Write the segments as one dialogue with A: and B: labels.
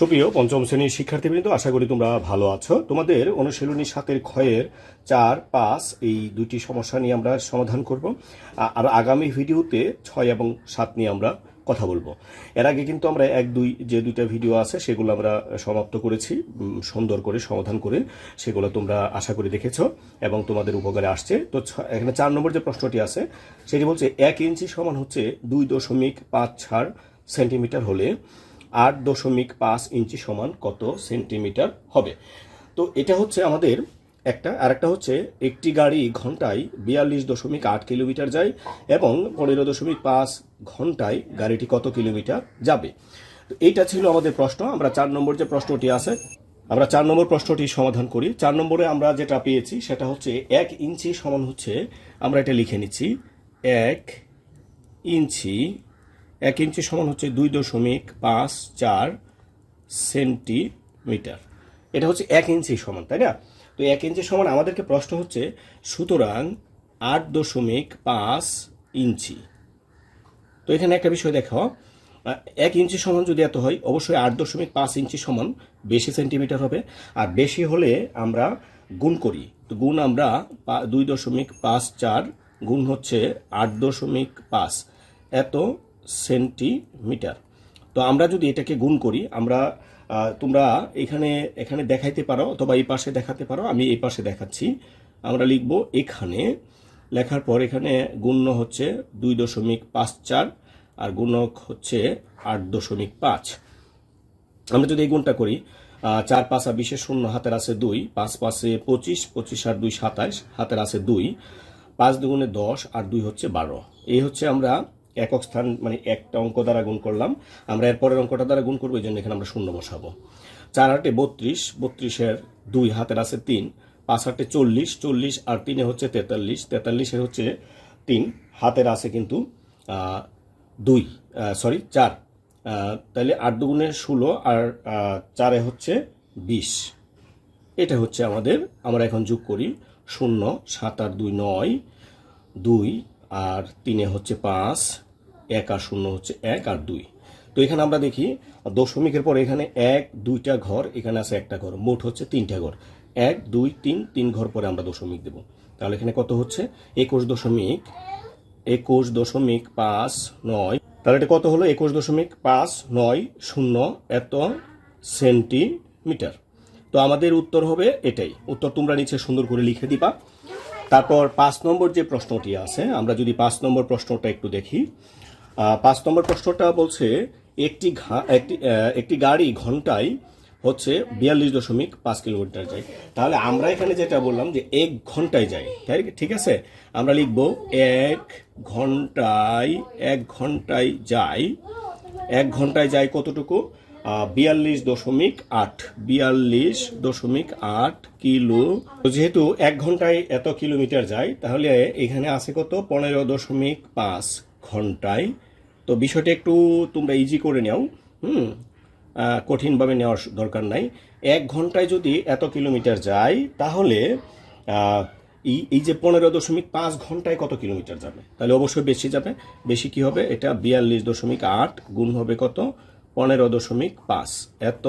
A: সুপ্রিয় পঞ্চম শ্রেণির শিক্ষার্থীবৃন্দ, আশা করি তোমরা ভালো আছো। তোমাদের অনুশীলনী সাতের ক্ষয়ের চার, পাঁচ, এই দুটি সমস্যা নিয়ে আমরা সমাধান করব। আর আগামী ভিডিওতে ছয় এবং সাত নিয়ে আমরা কথা বলব। এর আগে কিন্তু আমরা এক, দুই, যে দুইটা ভিডিও আছে, সেগুলো আমরা সমাপ্ত করেছি সুন্দর করে সমাধান করে সেগুলো তোমরা আশা করি দেখেছ এবং তোমাদের উপকারে আসছে। তো এখানে চার নম্বর যে প্রশ্নটি আছে, সেটি বলছে, এক ইঞ্চি সমান হচ্ছে দুই দশমিক পাঁচ ছাড় সেন্টিমিটার হলে আট দশমিক পাঁচ ইঞ্চি সমান কত সেন্টিমিটার হবে? তো এটা হচ্ছে আমাদের একটা আর একটা হচ্ছে একটি গাড়ি ঘন্টায় বিয়াল্লিশ দশমিক আট কিলোমিটার যায় এবং পনেরো দশমিক পাঁচ ঘন্টায় গাড়িটি কত কিলোমিটার যাবে? তো এইটা ছিল আমাদের প্রশ্ন। আমরা চার নম্বর যে প্রশ্নটি আছে, আমরা চার নম্বর প্রশ্নটি সমাধান করি। চার নম্বরে আমরা যেটা পেয়েছি সেটা হচ্ছে এক ইঞ্চি সমান হচ্ছে, আমরা এটা লিখে নিচ্ছি, এক ইঞ্চি এক ইঞ্চি সমান হচ্ছে দুই দশমিক পাঁচ চার সেন্টিমিটার। এটা হচ্ছে এক ইঞ্চি সমান, তাই না? তো এক ইঞ্চি সমান আমাদেরকে প্রশ্ন হচ্ছে, সুতরাং আট দশমিক পাঁচ ইঞ্চি। তো এখানে একটা বিষয় দেখো, এক ইঞ্চি সমান যদি এত হয়, অবশ্যই আট দশমিক পাঁচ ইঞ্চি সমান বেশি সেন্টিমিটার হবে। আর বেশি হলে আমরা গুণ করি। তো গুণ আমরা দুই দশমিক পাঁচ চার গুণ হচ্ছে আট দশমিক পাঁচ। এত সেন্টিমিটার। তো আমরা যদি এটাকে গুণ করি, আমরা তোমরা এখানে এখানে দেখাইতে পারো অথবা এই পাশে দেখাতে পারো, আমি এই পাশে দেখাচ্ছি। আমরা লিখব এখানে, লেখার পর এখানে গুণ্য হচ্ছে দুই দশমিক পাঁচ চার আর গুণক হচ্ছে আট দশমিক পাঁচ। আমরা যদি এই গুণটা করি চার পাঁচ বিশেষ শূন্য হাতের আছে দুই, পাঁচ পাঁচে পঁচিশ পঁচিশ আর দুই সাতাইশ, হাতের আছে দুই, পাঁচ দুগুণে দশ আর দুই হচ্ছে বারো। এই হচ্ছে আমরা একক স্থান মানে একটা অঙ্ক দ্বারা গুণ করলাম। আমরা এরপরের অঙ্কটা দ্বারা গুণ করব, এই জন্য এখানে আমরা শূন্য বসাবো। চার আটে বত্রিশ, বত্রিশের দুই হাতের আছে তিন, পাঁচ আটে চল্লিশ চল্লিশ আর তিনে হচ্ছে তেতাল্লিশ তেতাল্লিশে হচ্ছে তিন, হাতের আছে কিন্তু দুই সরি চার। তাহলে আট দুগুণে ষোলো আর চারে হচ্ছে বিশ। এটা হচ্ছে আমাদের, আমরা এখন যোগ করি শূন্য, সাত আর দুই নয়, দুই আর তিনে হচ্ছে পাঁচ, এক আর শূন্য হচ্ছে এক আর দুই। তো এখানে আমরা দেখি, দশমিকের পর এখানে এক, দুইটা ঘর, এখানে আছে একটা ঘর, মোট হচ্ছে তিনটা ঘর। এক, দুই, তিন তিন ঘর পরে আমরা দশমিক দেব। তাহলে এখানে কত হচ্ছে? একুশ দশমিক একুশ দশমিক পাঁচ, নয়। তাহলে এটা কত হলো? একুশ দশমিক পাঁচ, নয়, শূন্য, এত সেন্টিমিটার। তো আমাদের উত্তর হবে এটাই। উত্তর তোমরা নিচে সুন্দর করে লিখে দিবা। তারপর পাঁচ নম্বর যে প্রশ্নটি আছে, আমরা যদি পাঁচ নম্বর প্রশ্নটা একটু দেখি। পাঁচ নম্বর প্রশ্নটা বলছে, একটি একটি একটি গাড়ি ঘন্টায় হচ্ছে বিয়াল্লিশ দশমিক পাঁচ কিলোমিটার যায়। তাহলে আমরা এখানে যেটা বললাম যে এক ঘন্টায় যাই তাই ঠিক আছে? আমরা লিখব এক ঘন্টায় এক ঘন্টায় যাই এক ঘন্টায় যায় কতটুকু? বিয়াল্লিশ দশমিক আট, বিয়াল্লিশ দশমিক আট কিলো। যেহেতু এক ঘন্টায় এত কিলোমিটার যায়, তাহলে এখানে আছে কত? পনেরো দশমিক পাঁচ ঘন্টায়। তো বিষয়টা একটু তোমরা ইজি করে নাও, হুম? কঠিনভাবে নেওয়ার দরকার নাই। এক ঘন্টায় যদি এত কিলোমিটার যায়, তাহলে এই এই যে পনেরো দশমিক পাঁচ ঘন্টায় কত কিলোমিটার যাবে? তাহলে অবশ্যই বেশি যাবে। বেশি কি হবে? এটা বিয়াল্লিশ দশমিক আট গুণ হবে কত? পনেরো দশমিক পাঁচ এত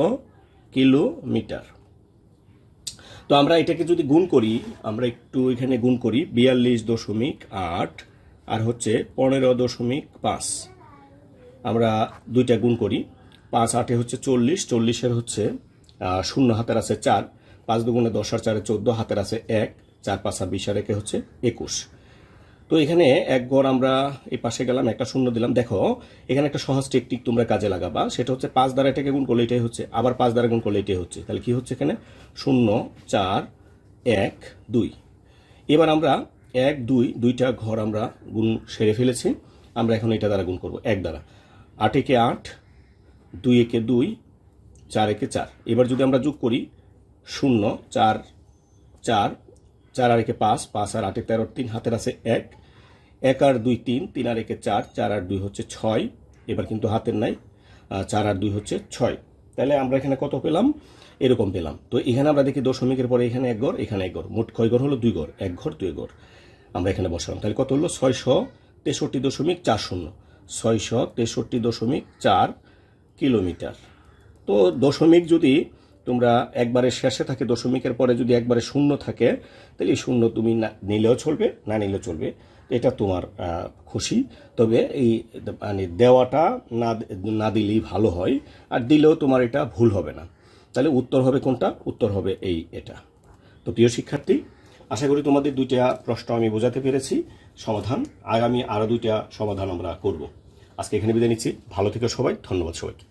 A: কিলোমিটার। তো আমরা এটাকে যদি গুণ করি, আমরা একটু এখানে গুণ করি, বিয়াল্লিশ দশমিক আট, আর হচ্ছে পনেরো দশমিক পাঁচ। আমরা দুইটা গুণ করি, পাঁচ আটে হচ্ছে চল্লিশ, চল্লিশের হচ্ছে শূন্য, হাতের আছে চার, পাঁচ দুগুণে দশ আর চারে চোদ্দ, হাতের আছে এক, চার পাঁচ আর বিশ আর একে হচ্ছে একুশ। তো এখানে এক গড় আমরা এই পাশে গেলাম, একটা শূন্য দিলাম। দেখো, এখানে একটা সহজ টেকনিক তোমরা কাজে লাগাবা, সেটা হচ্ছে পাঁচ দ্বারা এটাকে গুণ করলে এটাই হচ্ছে, আবার পাঁচ দ্বারা গুণ করলে এটাই হচ্ছে। তাহলে কি হচ্ছে এখানে? শূন্য, চার, এক, দুই। এবার আমরা এক, দুই, দুইটা ঘর আমরা গুণ সেরে ফেলেছি, আমরা এখন এটা দ্বারা গুণ করব, এক দ্বারা। আট একে আট, দুই একে দুই, চার একে চার। এবার যদি আমরা যোগ করি, শূন্য, চার চার চার আর একে পাঁচ পাঁচ আর আটে তেরো, তিন, হাতের আছে এক। এক আর দুই তিন তিন আর একে চার চার আর দুই হচ্ছে ছয়। এবার কিন্তু হাতের নাই চার আর দুই হচ্ছে ছয়। তাহলে আমরা এখানে কত পেলাম? এরকম পেলাম। তো এখানে আমরা দেখি দশমিকের পরে এখানে এক ঘর এখানে এক ঘর মোট কয় ঘর হলো? দুই ঘর এক ঘর, দুই ঘর আমরা এখানে বসালাম। তাহলে কত হলো? ছয়শো তেষট্টি দশমিক চার শূন্য। ছয়শো তেষট্টি দশমিক চার কিলোমিটার। তো দশমিক যদি তোমরা একবারে শেষে থাকে, দশমিকের পরে যদি একবারে শূন্য থাকে, তাহলে শূন্য তুমি না নিলেও চলবে, না নিলেও চলবে। এটা তোমার খুশি। তবে এই মানে দেওয়াটা না না দিলেই ভালো হয়, আর দিলেও তোমার এটা ভুল হবে না। তাহলে উত্তর হবে কোনটা? উত্তর হবে এই, এটা। তো প্রিয় শিক্ষার্থী, আশা করি তোমাদের দুইটা প্রশ্ন আমি বোঝাতে পেরেছি। সমাধান, আগামী আরও দুইটা সমাধান আমরা করব। আজকে এখানে বিদায় নিচ্ছি। ভালো থেকে সবাই, ধন্যবাদ সবাইকে।